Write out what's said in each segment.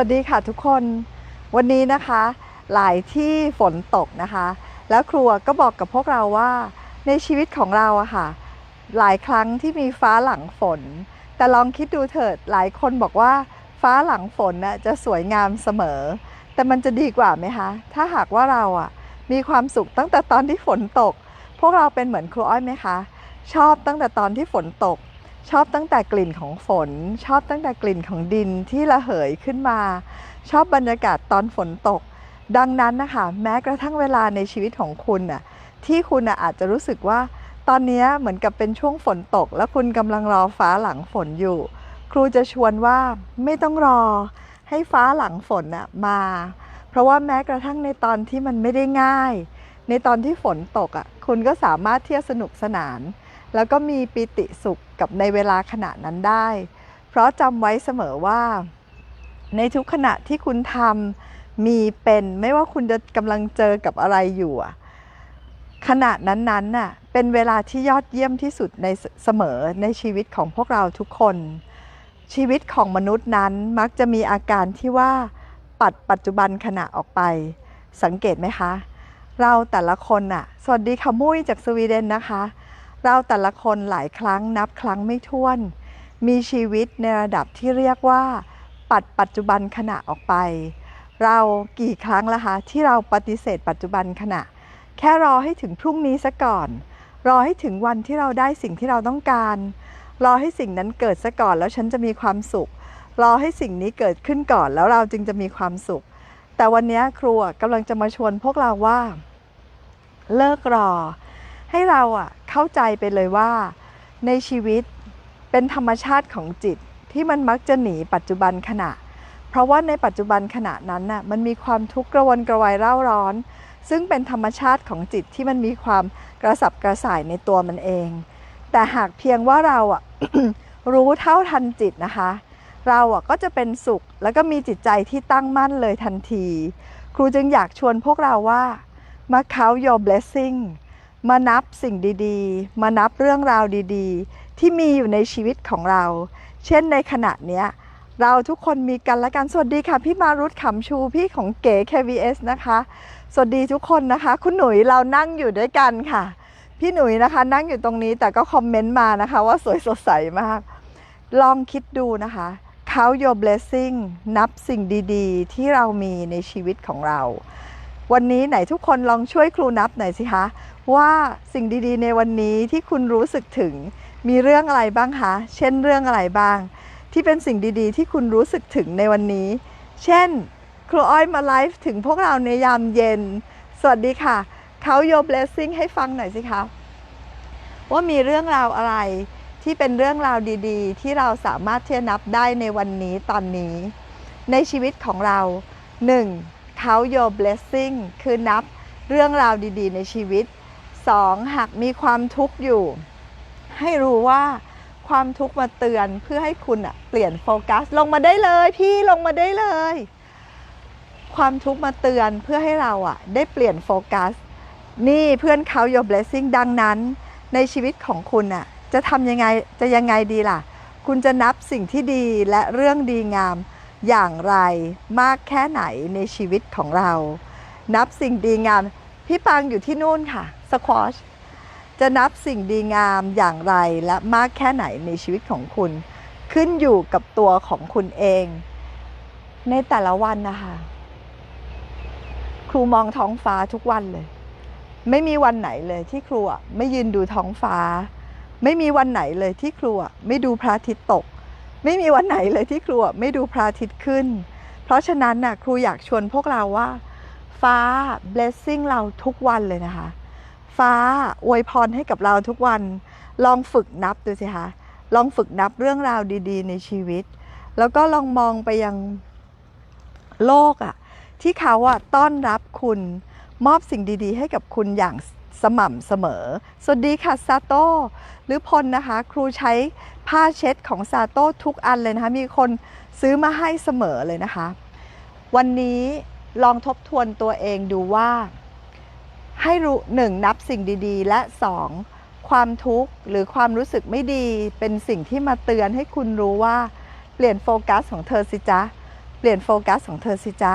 วัสดีค่ะทุกคนวันนี้นะคะ หลายที่ฝนตกนะคะ แล้วครัวก็บอกกับพวกเราว่าในชีวิตของเราอะค่ะ หลายครั้งที่มีฟ้าหลังฝน แต่ลองคิดดูเถิดหลายคนบอกว่าฟ้าหลังฝนน่ะจะสวยงามเสมอ แต่มันจะดีกว่าไหมคะ ถ้าหากว่าเราอะมีความสุขตั้งแต่ตอนที่ฝนตก พวกเราเป็นเหมือนครูอ้อยไหมคะ ชอบตั้งแต่ตอนที่ฝนตก ชอบตั้งแต่กลิ่นของฝน ชอบตั้งแต่กลิ่นของดินที่ระเหยขึ้นมา ชอบบรรยากาศตอนฝนตก ดังนั้นนะคะ แม้กระทั่งเวลาในชีวิตของคุณน่ะที่คุณน่ะอาจจะรู้สึกว่า ตอนนี้เหมือนกับเป็นช่วงฝนตก และคุณกำลังรอฟ้าหลังฝนอยู่ ครูจะชวนว่าไม่ต้องรอ ให้ฟ้าหลังฝนน่ะมา เพราะว่าแม้กระทั่งในตอนที่มันไม่ได้ง่าย ในตอนที่ฝนตกอะคุณก็สามารถเที่ยวสนุกสนาน แล้วก็มีปิติสุขกับในเวลาขณะนั้นได้ เพราะจำไว้เสมอว่า ในทุกขณะที่คุณทำมีเป็นไม่ว่าคุณจะกำลังเจอกับอะไรอยู่อะขณะนั้นๆน่ะเป็นเวลาที่ยอดเยี่ยมที่สุดในเสเสมอในชีวิตของพวกเราทุกคน ชีวิตของมนุษย์นั้นมักจะมีอาการที่ว่าปัดปัจจุบันขณะออกไป สังเกตไหมคะ เราแต่ละคนน่ะสวัสดีค่ะมุ้ยจากสวีเดนนะคะ เราแต่ละคนหลายครั้งนับครั้งไม่ถ้วน มีชีวิตในระดับที่เรียกว่า ปัดปัจจุบันขณะออกไป เรากี่ครั้งละคะที่เราปฏิเสธปัจจุบันขณะ แค่รอให้ถึงพรุ่งนี้ซะก่อน รอให้ถึงวันที่เราได้สิ่งที่เราต้องการ รอให้สิ่งนั้นเกิดซะก่อนแล้วฉันจะมีความสุข รอให้สิ่งนี้เกิดขึ้นก่อนแล้วเราจึงจะมีความสุข แต่วันนี้ครูกำลังจะมาชวนพวกเราว่า เลิกรอ ให้เราอะเข้าใจไปเลยว่า ในชีวิตเป็นธรรมชาติของจิตที่มันมักจะหนีปัจจุบันขณะ เพราะว่าในปัจจุบันขณะนั้นน่ะมันมีความทุกข์กระวนกระวายเร่าร้อน ซึ่งเป็นธรรมชาติของจิตที่มันมีความกระสับกระส่ายในตัวมันเอง แต่หากเพียงว่าเราอะรู้เท่าทันจิตนะคะ เราอะก็จะเป็นสุขแล้วก็มีจิตใจที่ตั้งมั่นเลยทันที ครูจึงอยากชวนพวกเราว่ามา count your blessing มานับสิ่งดีๆ มานับเรื่องราวดีๆ ที่มีอยู่ในชีวิตของเรา เช่นในขณะเนี้ยเราทุกคนมีกันและกัน สวัสดีค่ะ พี่มารุตขำชูพี่ของเก๋ KVS นะคะ สวัสดีทุกคนนะคะ คุณหนุ่ยเรานั่งอยู่ด้วยกันค่ะ พี่หนุ่ยนะคะนั่งอยู่ตรงนี้แต่ก็คอมเมนต์มานะคะ ว่าสวยสดใสมาก ลองคิดดูนะคะ count your blessing นับสิ่งดีๆ ที่เรามีในชีวิตของเรา วันนี้ไหนทุกคนลองช่วยครูนับหน่อยสิคะ ว่าสิ่งดีๆ ในวันนี้ที่คุณรู้สึกถึง มีเรื่องอะไรบ้างคะ เช่นเรื่องอะไรบ้าง ที่เป็นสิ่งดีๆ ที่คุณรู้สึกถึงในวันนี้ เช่น ครูอ้อยมาไลฟ์ถึงพวกเราในยามเย็น สวัสดีค่ะเขาโย blessing ให้ฟังหน่อยสิคะว่ามีเรื่องราวอะไรที่เป็นเรื่องราวดีๆ ที่เราสามารถที่จะนับได้ในวันนี้ตอนนี้ ในชีวิตของเรา 1. Count your blessing คือนับเรื่องราวดีๆ ในชีวิต 2. หากมีความทุกข์อยู่ ให้รู้ว่าความทุกข์มาเตือนเพื่อให้คุณอะเปลี่ยนโฟกัส ลงมาได้เลย พี่ลงมาได้เลย ความทุกข์มาเตือนเพื่อให้เราอะได้เปลี่ยนโฟกัส นี่เพื่อนเขา your blessing ดังนั้น ในชีวิตของคุณอะจะทำยังไงจะยังไงดีล่ะ คุณจะนับสิ่งที่ดีและเรื่องดีงาม อย่างไรมากแค่ไหนในชีวิตของเรา นับสิ่งดีงาม พี่ปังอยู่ที่นู่นค่ะสควอชจะนับสิ่งดีงามอย่างไรและมากแค่ไหนในชีวิตของคุณ ขึ้นอยู่กับตัวของคุณเอง ในแต่ละวันนะคะครูมองท้องฟ้าทุกวันเลย ไม่มีวันไหนเลยที่ครูอะไม่ยืนดูท้องฟ้า ไม่มีวันไหนเลยที่ครูอะไม่ดูพระอาทิตย์ตก ไม่มีวันไหนเลยที่ครูไม่ดูพระอาทิตย์ขึ้น เพราะฉะนั้นน่ะครูอยากชวนพวกเราว่า ฟ้า blessing เราทุกวันเลยนะคะ ฟ้าอวยพรให้กับเราทุกวัน ลองฝึกนับดูสิคะลองฝึกนับเรื่องราวดี ๆ ในชีวิต แล้วก็ลองมองไปยังโลกอะที่เขาอะต้อนรับคุณมอบสิ่งดี ๆ ให้กับคุณอย่าง สม่ำเสมอ สวัสดีค่ะซาโต้หรือพลนะคะ ครูใช้ผ้าเช็ดของซาโต้ทุกอันเลยนะคะ มีคนซื้อมาให้เสมอเลยนะคะ วันนี้ลองทบทวนตัวเองดูว่า ให้รู้หนึ่งนับสิ่งดีๆ และสองความทุกข์หรือความรู้สึกไม่ดีเป็นสิ่งที่มาเตือนให้คุณรู้ว่า เปลี่ยนโฟกัสของเธอสิจ๊ะ เปลี่ยนโฟกัสของเธอสิจ๊ะ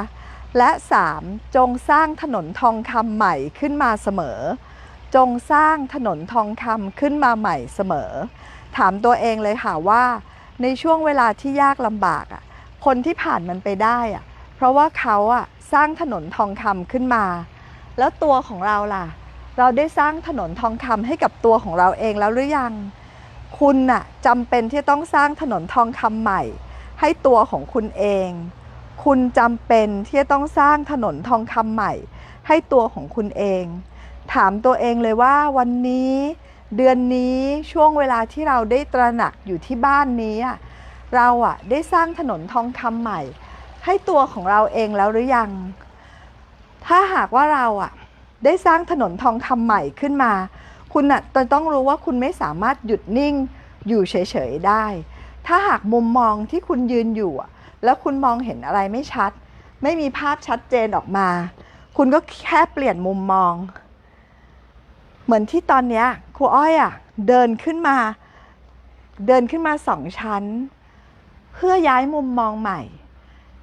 และ 3. จงสร้างถนนทองคำใหม่ขึ้นมาเสมอ จงสร้างถนนทองคำขึ้นมาใหม่เสมอ ถามตัวเองเลยค่ะว่า ในช่วงเวลาที่ยากลำบากอะคนที่ผ่านมันไปได้อะเพราะว่าเขาอะสร้างถนนทองคำขึ้นมา แล้วตัวของเราล่ะ เราได้สร้างถนนทองคำให้กับตัวของเราเองแล้วหรือยัง คุณน่ะจำเป็นที่ต้องสร้างถนนทองคำใหม่ ให้ตัวของคุณเอง คุณจำเป็นที่จะต้องสร้างถนนทองคำใหม่ ให้ตัวของคุณเอง ถามตัวเองเลยว่าวันนี้เดือนนี้ช่วงเวลาที่เราได้ตระหนักอยู่ที่บ้านนี้ เราอะได้สร้างถนนทองคำใหม่ ให้ตัวของเราเองแล้วหรือยัง ถ้าหากว่าเราอะได้สร้างถนนทองคำใหม่ขึ้นมา คุณอะต้องรู้ว่าคุณไม่สามารถหยุดนิ่งอยู่เฉยๆได้ ถ้าหากมุมมองที่คุณยืนอยู่แล้วคุณมองเห็นอะไรไม่ชัด ไม่มีภาพชัดเจนออกมา คุณก็แค่เปลี่ยนมุมมอง เหมือนที่ตอนเนี้ยครูอ้อยอะเดินขึ้นมา เดินขึ้นมาสองชั้น เพื่อย้ายมุมมองใหม่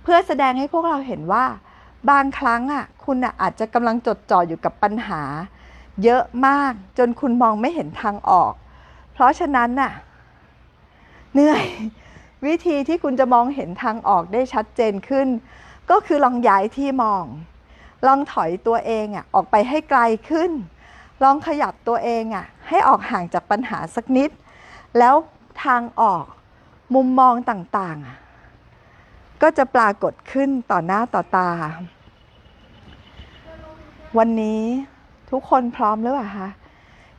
เพื่อแสดงให้พวกเราเห็นว่า บางครั้งอะคุณอะอาจจะกำลังจดจ่ออยู่กับปัญหา เยอะมากจนคุณมองไม่เห็นทางออก เพราะฉะนั้นน่ะเหนื่อยวิธีที่คุณจะมองเห็นทางออกได้ชัดเจนขึ้น ก็คือลองย้ายที่มอง ลองถอยตัวเองอะออกไปให้ไกลขึ้น ลองขยับตัวเองอะให้ออกห่างจากปัญหาสักนิด แล้วทางออกมุมมองต่างๆ ก็จะปรากฏขึ้นต่อหน้าต่อตา วันนี้ทุกคนพร้อมหรือเปล่าคะ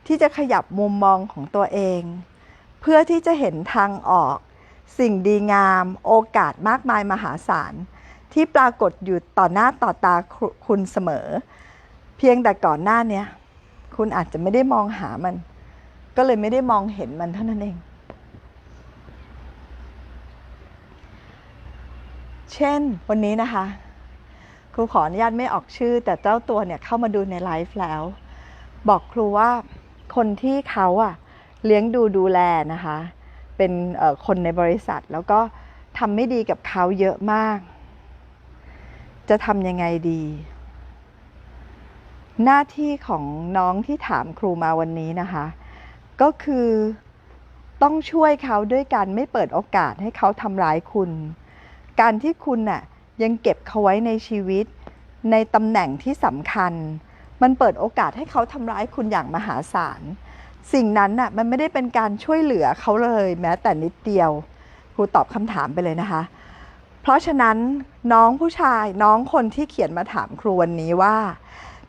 ที่จะขยับมุมมองของตัวเอง เพื่อที่จะเห็นทางออกสิ่งดีงาม โอกาสมากมายมหาศาล ที่ปรากฏอยู่ต่อหน้าต่อตาคุคุณเสมอ เพียงแต่ก่อนหน้าเนี้ย คุณอาจจะไม่ได้มองหามัน ก็เลยไม่ได้มองเห็นมันเท่านั้นเอง เช่นวันนี้นะคะครูขออนุญาตไม่ออกชื่อ แต่เจ้าตัวเนี่ยเข้ามาดูในไลฟ์แล้ว บอกครูว่าคนที่เขาอะเลี้ยงดูดูแลนะคะ เป็นคนในบริษัทแล้วก็ทำไม่ดีกับเขาเยอะมาก จะทำยังไงดี หน้าที่ของน้องที่ถามครูมาวันนี้นะคะ ก็คือต้องช่วยเขาด้วยการไม่เปิดโอกาสให้เขาทำร้ายคุณ การที่คุณน่ะยังเก็บเขาไว้ในชีวิต ในตำแหน่งที่สำคัญ มันเปิดโอกาสให้เขาทำร้ายคุณอย่างมหาศาล สิ่งนั้นน่ะมันไม่ได้เป็นการช่วยเหลือเขาเลยแม้แต่นิดเดียว ครูตอบคำถามไปเลยนะคะ เพราะฉะนั้นน้องผู้ชายน้องคนที่เขียนมาถามครูวันนี้ว่า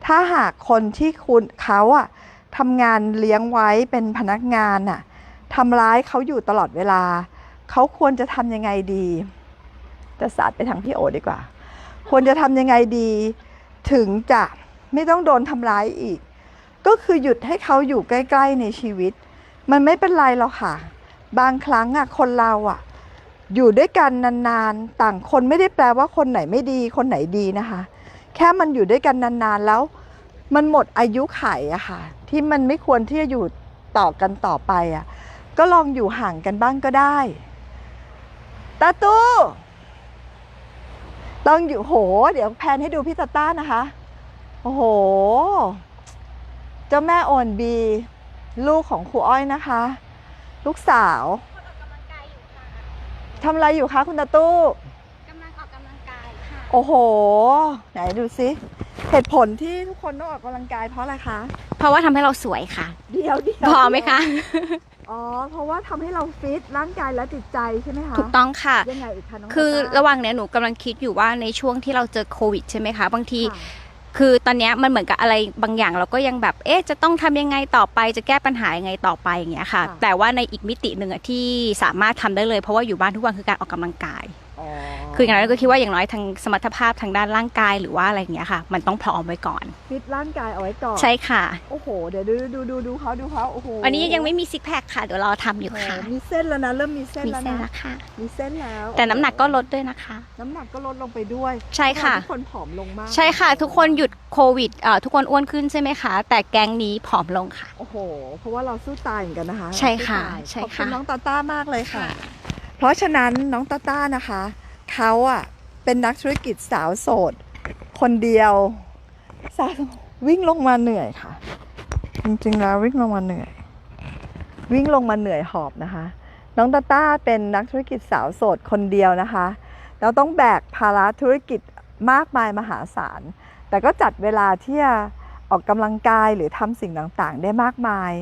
ถ้าหากคนที่คุณเขาอะทำงานเลี้ยงไว้เป็นพนักงานอะทำร้ายเขาอยู่ตลอดเวลา เขาควรจะทำยังไงดีจะสาดไปทางพี่โอดีกว่า ควรจะทำยังไงดี ถึงจะไม่ต้องโดนทำร้ายอีก ก็คือหยุดให้เขาอยู่ใกล้ๆในชีวิต มันไม่เป็นไรหรอกค่ะ บางครั้งอะคนเราอะอยู่ด้วยกันนานๆ ต่างคนไม่ได้แปลว่าคนไหนไม่ดี คนไหนดีนะคะ แค่มันอยู่ด้วยกันนานๆแล้ว มันหมดอายุไขอะค่ะ ที่มันไม่ควรที่จะอยู่ต่อกันต่อไปอะก็ลองอยู่ห่างกันบ้างก็ได้ตาตู้ลองอยู่โห เดี๋ยวแพนให้ดูพี่ตาต้านะคะ โอ้โห เจ้าแม่โอนบี ลูกของครูอ้อยนะคะ ลูกสาวทำอะไรอยู่คะคุณตาตู้ โอ้โห ไหนดูซิเหตุผลที่ทุกคนต้องออกกำลังกายเพราะอะไรคะ เพราะว่าทำให้เราสวยค่ะ เดียวเดียวพอไหมคะ อ๋อ เพราะว่าทำให้เราฟิตร่างกายและจิตใจใช่ไหมคะถูกต้องค่ะ ยังไงอีกคะน้องคือตาต้าระหว่างเนี้ยหนูกำลังคิดอยู่ว่าในช่วงที่เราเจอโควิดใช่ไหมคะ บางที ค่ะคือตอนเนี้ยมันเหมือนกับอะไรบางอย่างเราก็ยังแบบ เอ๊ะ จะต้องทำยังไงต่อไป จะแก้ปัญหายังไงต่อไปอย่างเงี้ยค่ะ ค่ะ แต่ว่าในอีกมิติหนึ่งอะที่สามารถทำได้เลย เพราะว่าอยู่บ้านทุกวันคือการออกกำลังกายอ๋อ คืออย่างนั้นก็คิดว่าอย่างน้อยทางสมรรถภาพทางด้านร่างกายหรือว่าอะไรอย่างเงี้ยค่ะ มันต้องพร้อมไว้ก่อน ฟิตร่างกายเอาไว้ก่อน ใช่ค่ะ โอ้โห เดี๋ยวดูดูดูดูเขาดูเขาโอ้โหอันนี้ยังไม่มีซิกแพคค่ะ เดี๋ยวรอทำอยู่โอ้โหค่ะ มีเส้นแล้วนะ เริ่มมีเส้นมีแล้วเส้นนะแล้วค่ะ มีเส้นแล้ว แต่น้ำหนักก็ลดด้วยนะคะ น้ำหนักก็ลดลงไปด้วยใช่ค่ะ ทุกคนผอมลงมากใช่ค่ะ ทุกคนหยุดโควิดเอ่อทุกคนอ้วนขึ้นใช่ไหมคะ แต่แก๊งนี้ผอมลงค่ะ โอ้โห เพราะว่าเราสู้ตายเหมือนกันนะคะใช่ค่ะเราสู้ตายใช่ขอบค่ะคุณน้องตาต้ามากเลยค่ะเพ ราะฉะนั้นน้องตาต้านะคะเขาอะเป็นนักธุรกิจสาวโสด คนเดียวสาววิ่งลงมาเหนื่อยค่ะ จริงๆแล้ววิ่งลงมาเหนื่อย วิ่งลงมาเหนื่อยหอบนะคะ น้องตาต้าเป็นนักธุรกิจสาวโสดคนเดียวนะคะแล้วต้องแบกภาระธุรกิจมากมายมหาศาล แต่ก็จัดเวลาที่จะออกกำลังกายหรือทำสิ่งต่างๆ ได้มากมาย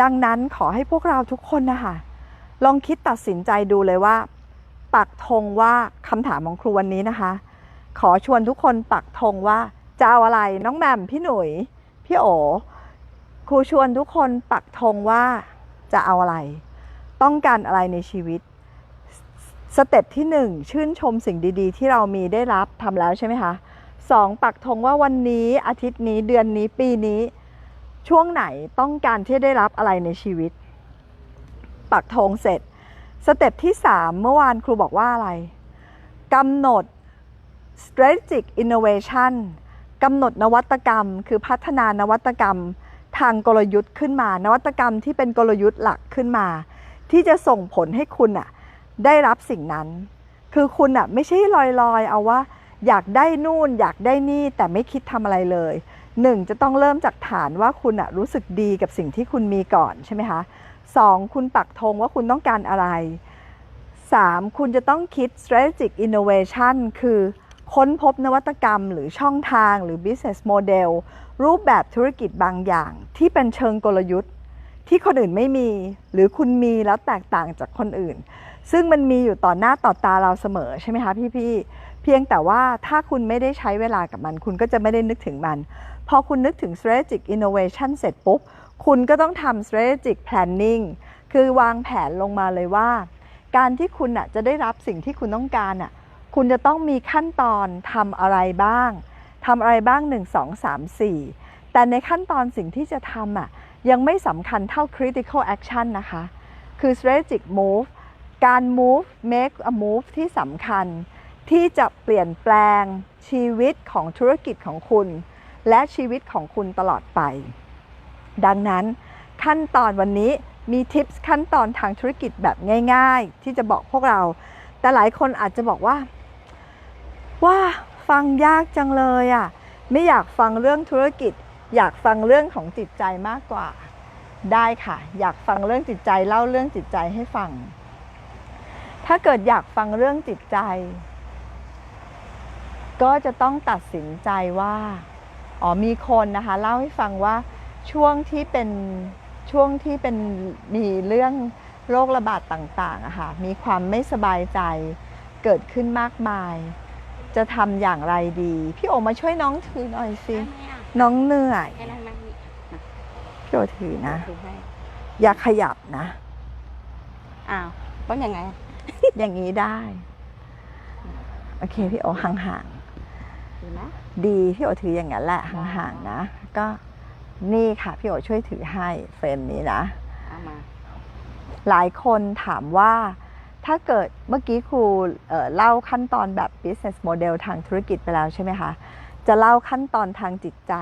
ดังนั้นขอให้พวกเราทุกคนนะคะ ลองคิดตัดสินใจดูเลยว่า ปักธงว่าคำถามของครูวันนี้นะคะ ขอชวนทุกคนปักธงว่าจะเอาอะไรน้องแมมพี่หนุ่ยพี่โอครูชวนทุกคนปักธงว่าจะเอาอะไร ต้องการอะไรในชีวิต สเต็ปที่หนึ่งชื่นชมสิ่งดี ๆ ที่เรามีได้รับทำแล้วใช่ไหมคะสองปักธงว่าวันนี้อาทิตย์นี้เดือนนี้ปีนี้ ช่วงไหนต้องการที่ได้รับอะไรในชีวิต ปักธงเสร็จ สเต็ปที่ 3 เมื่อวานครูบอกว่าอะไรกำหนด strategic innovation กำหนดนวัตกรรม คือพัฒนานวัตกรรมทางกลยุทธ์ขึ้นมา นวัตกรรมที่เป็นกลยุทธ์หลักขึ้นมา ที่จะส่งผลให้คุณอะได้รับสิ่งนั้น คือคุณอะไม่ใช่ลอยๆ เอาว่า อยากได้นู่นอยากได้นี่แต่ไม่คิดทำอะไรเลยหนึ่งจะต้องเริ่มจากฐานว่าคุณอะรู้สึกดีกับสิ่งที่คุณมีก่อนใช่ไหมคะ สองคุณปักธงว่าคุณต้องการอะไร 3. คุณจะต้องคิด strategic innovation คือค้นพบนวัตกรรมหรือช่องทางหรือ business model รูปแบบธุรกิจบางอย่าง ที่เป็นเชิงกลยุทธ์ ที่คนอื่นไม่มี หรือคุณมีแล้วแตกต่างจากคนอื่น ซึ่งมันมีอยู่ต่อหน้าต่อตาเราเสมอใช่ไหมคะพี่ๆเพียงแต่ว่าถ้าคุณไม่ได้ใช้เวลากับมัน คุณก็จะไม่ได้นึกถึงมัน พอคุณนึกถึง strategic innovation เสร็จปุ๊บ คุณก็ต้องทำ strategic planning คือวางแผนลงมาเลยว่า การที่คุณอะจะได้รับสิ่งที่คุณต้องการอะคุณจะต้องมีขั้นตอนทำอะไรบ้างทำอะไรบ้าง 1 2 3 4 แต่ในขั้นตอนสิ่งที่จะทำอะยังไม่สำคัญเท่า critical action นะคะ คือ strategic move การ move make a move ที่สำคัญ ที่จะเปลี่ยนแปลงชีวิตของธุรกิจของคุณ และชีวิตของคุณตลอดไป ดังนั้นขั้นตอนวันนี้มีทิปส์ขั้นตอนทางธุรกิจแบบง่าย ๆ ที่จะบอกพวกเรา แต่หลายคนอาจจะบอกว่า ว่าฟังยากจังเลยอะไม่อยากฟังเรื่องธุรกิจ อยากฟังเรื่องของจิตใจมากกว่า ได้ค่ะ อยากฟังเรื่องจิตใจเล่าเรื่องจิตใจให้ฟัง ถ้าเกิดอยากฟังเรื่องจิตใจ ก็จะต้องตัดสินใจว่าอ๋อมีคนนะคะ เล่าให้ฟังว่า ช่วงที่เป็นช่วงที่เป็นมีเรื่องโรคระบาดต่างๆอะค่ะมีความไม่สบายใจเกิดขึ้นมากมาย จะทำอย่างไรดี พี่โอมาช่วยน้องถือหน่อยสิ น้องเหนื่อยให้นั่งนั่งนี่พี่โอถือนะถือให้อย่าขยับนะ อ้าวต้องยังไง อย่างนี้ได้ โอเค พี่โอห่างถือนะๆดีพี่โอถืออย่างนั้นแหละห่างๆนะ ก็ นี่ค่ะพี่โอช่วยถือให้เฟรมนี้นะเอามาหลายคนถามว่าถ้าเกิดเมื่อกี้ครูเอ่อเล่าขั้นตอนแบบ business model ทางธุรกิจไปแล้วใช่ไหมคะ จะเล่าขั้นตอนทางจิตใจ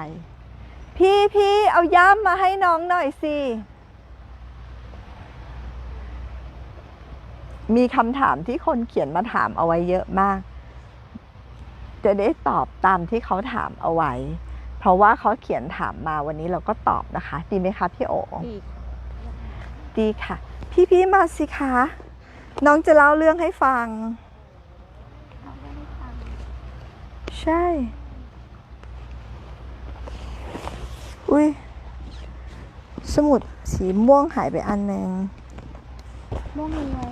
พี่พี่เอาย่ามมาให้น้องหน่อยสิ มีคำถามที่คนเขียนมาถามเอาไว้เยอะมาก จะได้ตอบตามที่เขาถามเอาไว้เพ ราะว่าเขาเขียนถามมาวันนี้เราก็ตอบนะคะ ดีไหมคะพี่โอดีค่ะพี่พี่ๆมาสิคะน้องจะเล่าเรื่องให้ฟัง ใช่ อุ้ยสมุดสีม่วงหายไปอันหนึ่งม่วงมีไว้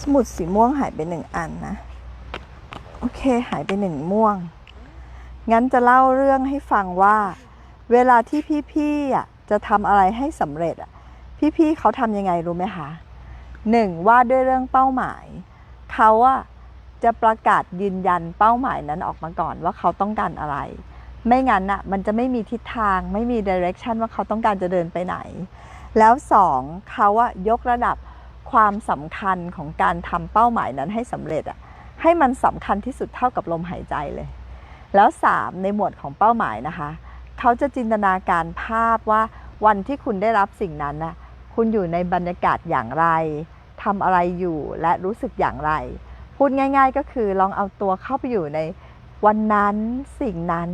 สมุดสีม่วงหายไปหนึ่งอันนะ โอเค หายไปหนึ่งม่วง งั้นจะเล่าเรื่องให้ฟังว่า เวลาที่พี่ๆจะทำอะไรให้สำเร็จอะพี่ๆเขาทำยังไงรู้ไหมคะหนึ่งว่าด้วยเรื่องเป้าหมาย เขาอะจะประกาศยืนยันเป้าหมายนั้นออกมาก่อนว่าเขาต้องการอะไร ไม่งั้นอะมันจะไม่มีทิศทาง ไม่มีดิเรกชันว่าเขาต้องการจะเดินไปไหน แล้วสองเขาอะยกระดับความสำคัญของการทำเป้าหมายนั้นให้สำเร็จอะให้มันสำคัญที่สุดเท่ากับลมหายใจเลย แล้วสามในหมวดของเป้าหมายนะคะ เขาจะจินตนาการภาพว่าวันที่คุณได้รับสิ่งนั้นนะคุณอยู่ในบรรยากาศอย่างไรทำอะไรอยู่และรู้สึกอย่างไร พูดง่าย ๆ ก็คือลองเอาตัวเข้าไปอยู่ในวันนั้นสิ่งนั้น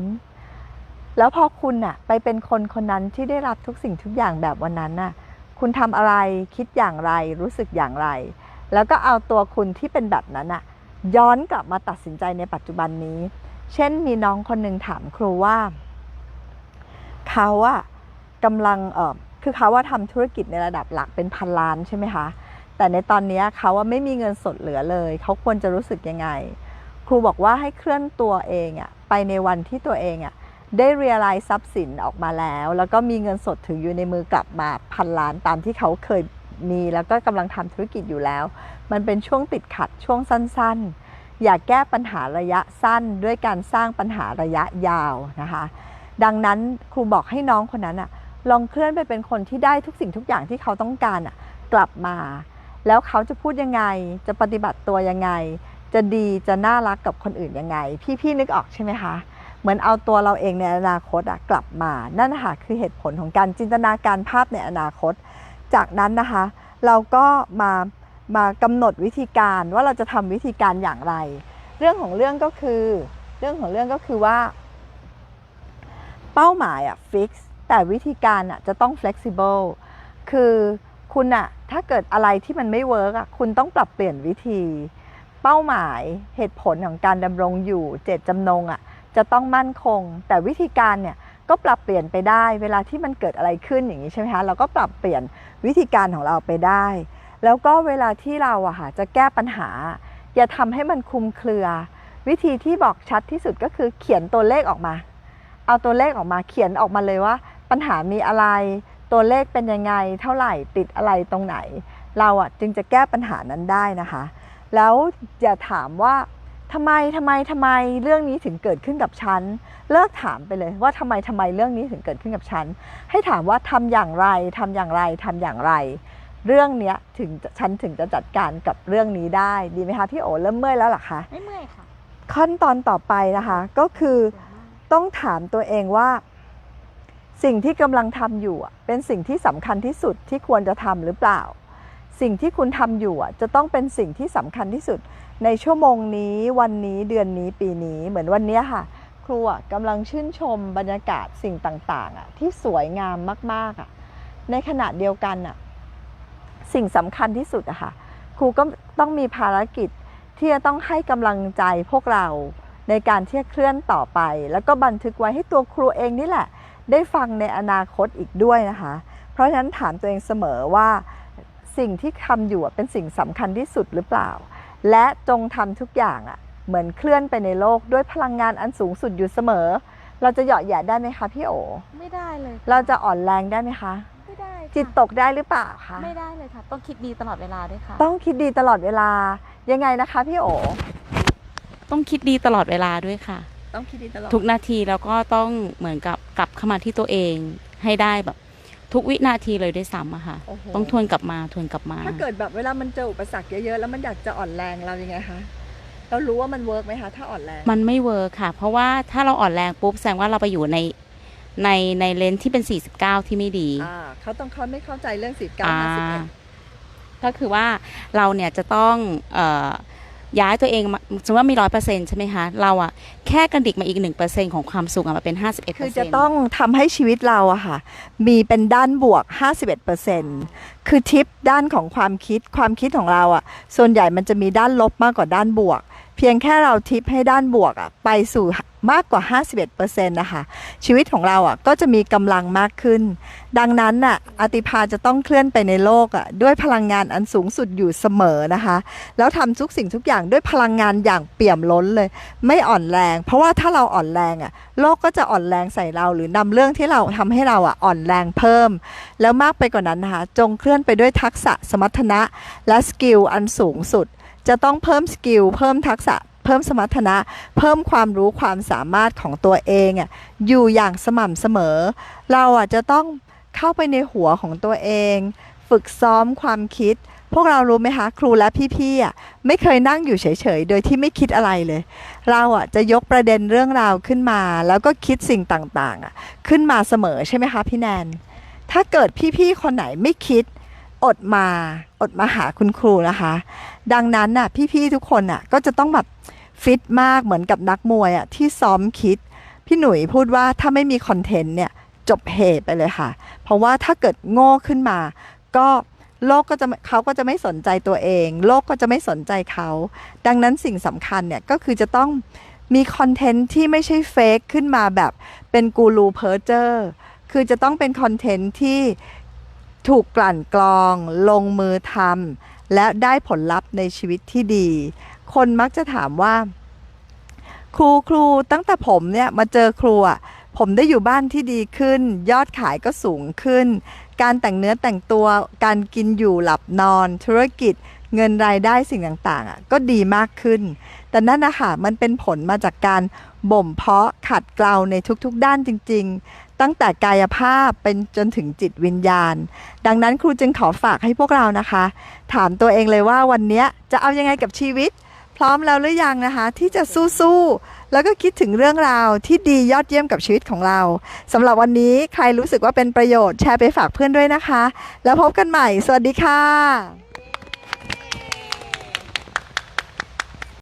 แล้วพอคุณน่ะไปเป็นคนคนนั้นที่ได้รับทุกสิ่งทุกอย่างแบบวันนั้นน่ะคุณทำอะไรคิดอย่างไรรู้สึกอย่างไร แล้วก็เอาตัวคุณที่เป็นแบบนั้นน่ะย้อนกลับมาตัดสินใจในปัจจุบันนี้ เช่นมีน้องคนหนึ่งถามครูว่า เขาอะกำลังเออคือเขาว่าทำธุรกิจในระดับหลักเป็นพันล้านใช่ไหมคะ แต่ในตอนนี้เขาว่าไม่มีเงินสดเหลือเลย เขาควรจะรู้สึกยังไง ครูบอกว่าให้เคลื่อนตัวเองอะไปในวันที่ตัวเองอะได้เรียลไลซ์ทรัพย์สินออกมาแล้ว แล้วก็มีเงินสดถึงอยู่ในมือกลับมาพันล้านตามที่เขาเคยมีแล้วก็กำลังทำธุรกิจอยู่แล้ว มันเป็นช่วงติดขัดช่วงสั้น ๆ อย่าแก้ปัญหาระยะสั้นด้วยการสร้างปัญหาระยะยาวนะคะ ดังนั้นครูบอกให้น้องคนนั้นอะลองเคลื่อนไปเป็นคนที่ได้ทุกสิ่งทุกอย่างที่เขาต้องการอะกลับมา แล้วเขาจะพูดยังไง จะปฏิบัติตัวยังไง จะดีจะน่ารักกับคนอื่นยังไง พี่ๆนึกออกใช่ไหมคะเหมือนเอาตัวเราเองในอนาคตอะกลับมา นั่นนะคะคือเหตุผลของการจินตนาการภาพในอนาคต จากนั้นนะคะ เราก็มา มากำหนดวิธีการว่าเราจะทำวิธีการอย่างไร เรื่องของเรื่องก็คือ เรื่องของเรื่องก็คือว่า เป้าหมายอะฟิกซ์แต่วิธีการอะจะต้อง flexible คือคุณอะถ้าเกิดอะไรที่มันไม่เวิร์กอะคุณต้องปรับเปลี่ยนวิธี เป้าหมายเหตุผลของการดำรงอยู่เจตจำนงอะจะต้องมั่นคง แต่วิธีการเนี่ยก็ปรับเปลี่ยนไปได้ เวลาที่มันเกิดอะไรขึ้นอย่างนี้ใช่ไหมคะเราก็ปรับเปลี่ยนวิธีการของเราไปได้ แล้วก็เวลาที่เราอะค่ะจะแก้ปัญหา อย่าทำให้มันคุมเครือ วิธีที่บอกชัดที่สุดก็คือเขียนตัวเลขออกมา เอาตัวเลขออกมาเขียนออกมาเลยว่า ปัญหามีอะไร ตัวเลขเป็นยังไง เท่าไหร่ติดอะไรตรงไหน เราอะจึงจะแก้ปัญหานั้นได้นะคะ แล้วอย่าถามว่าทำไมทำไมทำไมเรื่องนี้ถึงเกิดขึ้นกับฉัน เลิกถามไปเลยว่าทำไมทำไมเรื่องนี้ถึงเกิดขึ้นกับฉัน ให้ถามว่าทำอย่างไรทำอย่างไรทำอย่างไร เรื่องเนี้ยถึงจะฉันถึงจะจัดการกับเรื่องนี้ได้ดีไหมคะพี่โอเริ่มเมื่อยแล้วเหรอคะไม่เมื่อยค่ะ ขั้นตอนต่อไปนะคะก็คือต้องถามตัวเองว่า สิ่งที่กำลังทำอยู่อะเป็นสิ่งที่สำคัญที่สุดที่ควรจะทำหรือเปล่า สิ่งที่คุณทำอยู่อะจะต้องเป็นสิ่งที่สำคัญที่สุด ในชั่วโมงนี้วันนี้เดือนนี้ปีนี้เหมือนวันเนี้ยค่ะครูอะกำลังชื่นชมบรรยากาศสิ่งต่างๆอะที่สวยงามมากๆอะในขณะเดียวกันอะ สิ่งสำคัญที่สุดอะค่ะครูก็ต้องมีภารกิจที่จะต้องให้กำลังใจพวกเราในการที่จะเคลื่อนต่อไป แล้วก็บันทึกไว้ให้ตัวครูเองนี่แหละ ได้ฟังในอนาคตอีกด้วยนะคะ เพราะฉะนั้นถามตัวเองเสมอว่าสิ่งที่ทำอยู่อะเป็นสิ่งสำคัญที่สุดหรือเปล่า และจงทำทุกอย่างอะเหมือนเคลื่อนไปในโลกด้วยพลังงานอันสูงสุดอยู่เสมอ เราจะเหยาะแหย่ได้ไหมคะพี่โอ ไม่ได้เลยค่เราจะอ่อนแรงได้ไหมคะไม่ได้ ค่ะจิตตกได้หรือเปล่าคะไม่ได้เลยค่ะ ต้องคิดดีตลอดเวลาด้วยค่ะ ต้องคิดดีตลอดเวลายังไงนะคะพี่โอต้องคิดดีตลอดเวลาด้วยค่ะ ต้องคิดดีตลอดทุกนาทีแล้วก็ต้องเหมือนกับกลับเข้ามาที่ตัวเองให้ได้แบบทุกวินาทีเลยด้วยซ้ำอะค่ะ โอ้โห ต้องทวนกลับมาทวนกลับมา ถ้าเกิดแบบเวลามันเจออุปสรรคเยอะๆ แล้วมันอยากจะอ่อนแรงเรายังไงคะเรารู้ว่ามันเวิร์กไหมคะถ้าอ่อนแรงมันไม่เวิร์คค่ะ เพราะว่าถ้าเราอ่อนแรงปุ๊บแสดงว่าเราไปอยู่ใน ในในเลนส์ที่เป็น 49 ที่ไม่ดี อ่าเขาต้องเขาไม่เข้าใจเรื่องสิบเก้าอ่าห้าสิบเอ็ด ก็คือว่าเราเนี่ยจะต้องเอ่อย้ายตัวเองมาสมมติว่ามีร้อยเปอร์เซ็นต์ใช่ไหมคะ เราอะแค่กระดิกมาอีกหนึ่งเปอร์เซ็นของความสุขอะมาเป็นห้าสิบเอ็ดเปอคือร์เซ็จะนต์ต้องทำให้ชีวิตเราอะค่ะ มีเป็นด้านบวก 51%คือทิปด้านของความคิดความคิดของเราอะส่วนใหญ่มันจะมีด้านลบมากกว่าด้านบวกเพียงแค่เราทิปให้ด้านบวกอะไปสู่มากกว่า 51%นะคะชีวิตของเราอะก็จะมีกำลังมากขึ้น ดังนั้นน่ะอติภาจะต้องเคลื่อนไปในโลกอะด้วยพลังงานอันสูงสุดอยู่เสมอนะคะ แล้วทำทุกสิ่งทุกอย่างด้วยพลังงานอย่างเปี่ยมล้นเลย ไม่อ่อนแรง เพราะว่าถ้าเราอ่อนแรงอะโลกก็จะอ่อนแรงใส่เรา หรือนำเรื่องที่เราทำให้เราอะอ่อนแรงเพิ่ม แล้วมากไปกว่านั้นนะคะจงเคลื่อนไปด้วยทักษะสมรรถนะ และสกิลอันสูงสุด จะต้องเพิ่มสกิลเพิ่มทักษะ เพิ่มสมรรถนะ เพิ่มความรู้ความสามารถของตัวเองอะอยู่อย่างสม่ำเสมอ เราอะจะต้องเข้าไปในหัวของตัวเอง ฝึกซ้อมความคิด พวกเรารู้ไหมคะครูและพี่ๆอะไม่เคยนั่งอยู่เฉยๆ โดยที่ไม่คิดอะไรเลย เราอะจะยกประเด็นเรื่องราวขึ้นมา แล้วก็คิดสิ่งต่างๆอะขึ้นมาเสมอใช่ไหมคะพี่แนนถ้าเกิดพี่ๆคนไหนไม่คิด อดมาอดมาหาคุณครูนะคะ ดังนั้นน่ะพี่ๆทุกคนน่ะก็จะต้องแบบฟิตมากเหมือนกับนักมวยอะที่ซ้อมคิด พี่หนุ่ยพูดว่าถ้าไม่มีคอนเทนต์เนี่ยจบเหตุไปเลยค่ะ เพราะว่าถ้าเกิดโง่ขึ้นมา ก็โลกก็จะเขาก็จะไม่สนใจตัวเอง โลกก็จะไม่สนใจเขา ดังนั้นสิ่งสำคัญเนี่ยก็คือจะต้องมีคอนเทนต์ที่ไม่ใช่เฟกขึ้นมาแบบเป็นกูรูเพอร์เจอร์คือจะต้องเป็นคอนเทนต์ที่ ถูกกลั่นกรอง ลงมือทำและได้ผลลัพธ์ในชีวิตที่ดี คนมักจะถามว่า ครูครูตั้งแต่ผมเนี่ยมาเจอครูอะผมได้อยู่บ้านที่ดีขึ้น ยอดขายก็สูงขึ้น การแต่งเนื้อแต่งตัวการกินอยู่หลับนอน ธุรกิจเงินรายได้สิ่งต่างๆอะก็ดีมากขึ้น แต่นั่นนะคะมันเป็นผลมาจากการบ่มเพาะขัดเกลาในทุกๆด้านจริง ๆ ตั้งแต่กายภาพเป็นจนถึงจิตวิญญาณ ดังนั้นครูจึงขอฝากให้พวกเรานะคะ ถามตัวเองเลยว่าวันนี้จะเอายังไงกับชีวิต พร้อมแล้วหรือยังนะคะ ที่จะสู้ๆแล้วก็คิดถึงเรื่องราวที่ดียอดเยี่ยมกับชีวิตของเราสำหรับวันนี้ใครรู้สึกว่าเป็นประโยชน์แชร์ไปฝากเพื่อนด้วยนะคะ แล้วพบกันใหม่ สวัสดีค่ะ